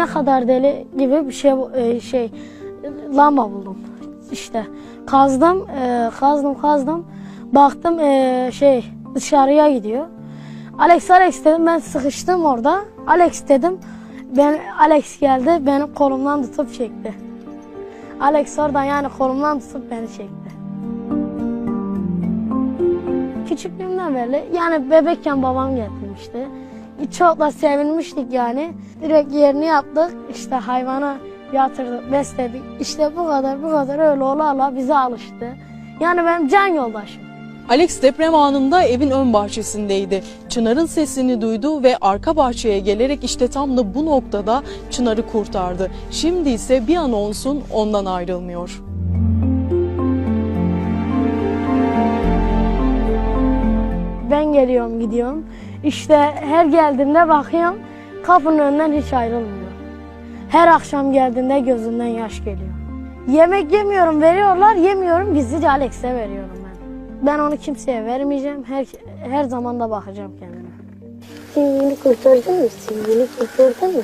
ne kadar deli gibi bir şey e, şey lamba buldum. İşte kazdım, e, kazdım, kazdım. Baktım e, şey dışarıya gidiyor. Alex Alex dedim ben sıkıştım orada. Alex dedim. Ben Alex geldi beni kolumdan tutup çekti. Alex oradan yani kolumdan tutup beni çekti. Küçüklüğümden beri yani bebekken babam getirmişti. Çok da sevinmiştik yani. Direkt yerini yaptık. İşte hayvana yatırdık, besledik. İşte bu kadar bu kadar öyle ola ola bize alıştı. Yani benim can yoldaşım. Alex deprem anında evin ön bahçesindeydi. Çınar'ın sesini duydu ve arka bahçeye gelerek işte tam da bu noktada Çınar'ı kurtardı. Şimdi ise bir an olsun ondan ayrılmıyor. Ben geliyorum gidiyorum. İşte her geldiğimde bakıyorum kapının önünden hiç ayrılmıyor. Her akşam geldiğinde gözünden yaş geliyor. Yemek yemiyorum veriyorlar yemiyorum gizlice Alex'e veriyorum ben. Ben onu kimseye vermeyeceğim. Her, her zaman da bakacağım kendime. Sen kurtardın mı? Sen kurtardın mı?